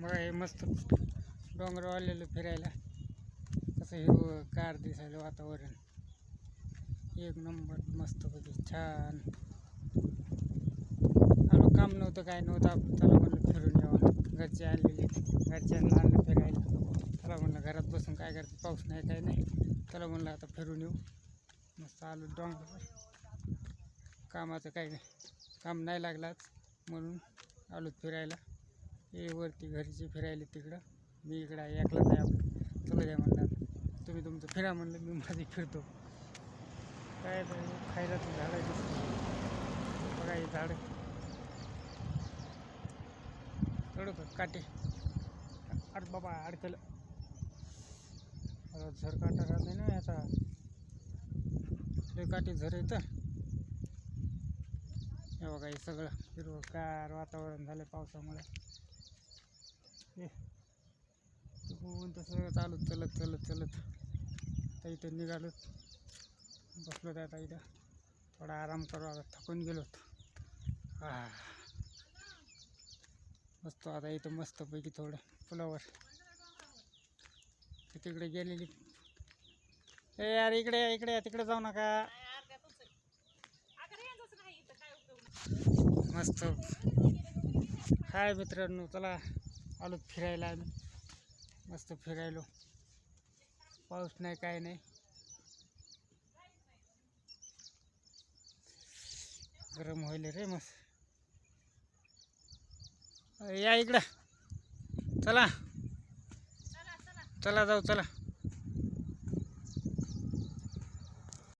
बघा हे मस्त डोंगरावर आलेलं फिरायला. कसं हिरवं कार दिसायलं वातावरण. एक नंबर मस्तपैकी छान. आलो काम नव्हतं काय नव्हतं. आपण त्याला म्हणलं फिरून यावं घरचे आलेले. घरच्यांना आणलं फिरायला. त्याला म्हणलं घरात बसून काय करते? पाऊस नाही काय नाही. त्याला म्हणलं आता फिरून येऊ. मस्त आलो डोंगरावर. कामाचं काही काम नाही लागलाच म्हणून आलो फिरायला. हे वरती घरचे फिरायले तिकडं. मी इकडं आहे, एकलाच आहे आपण. चला द्या म्हणणार तुम्ही तुमचं फिरा म्हणलं मी माझी फिरतो. काय खायला तर झाडं दिसतं बघा हे झाड. थोडं का? काटे. अरे बाबा अडकलं. झर काटा राहत नाही ना याचा. काटे झर येतं हे. बघा हे सगळं हिरवंगार वातावरण झालं पावसामुळे. हे तसं चालत चलत चलत चलत. आता इथं निघालो बसलो आता इथं. थोडा आराम करू आता. थकून गेलो. हा बसतो आता इथं मस्तपैकी थोडं. पुलावर. तिकडे गेलेली. ए यार इकडे या, इकडे या, तिकडे जाऊ नका. मस्त. हाय मित्रांनो चला. आलो फिरायला आम्ही. मस्त फिरायलो. पाऊस नाही काय नाही. गरम होईल रे मस्त. या इकडं. चला. चला जाऊ चला.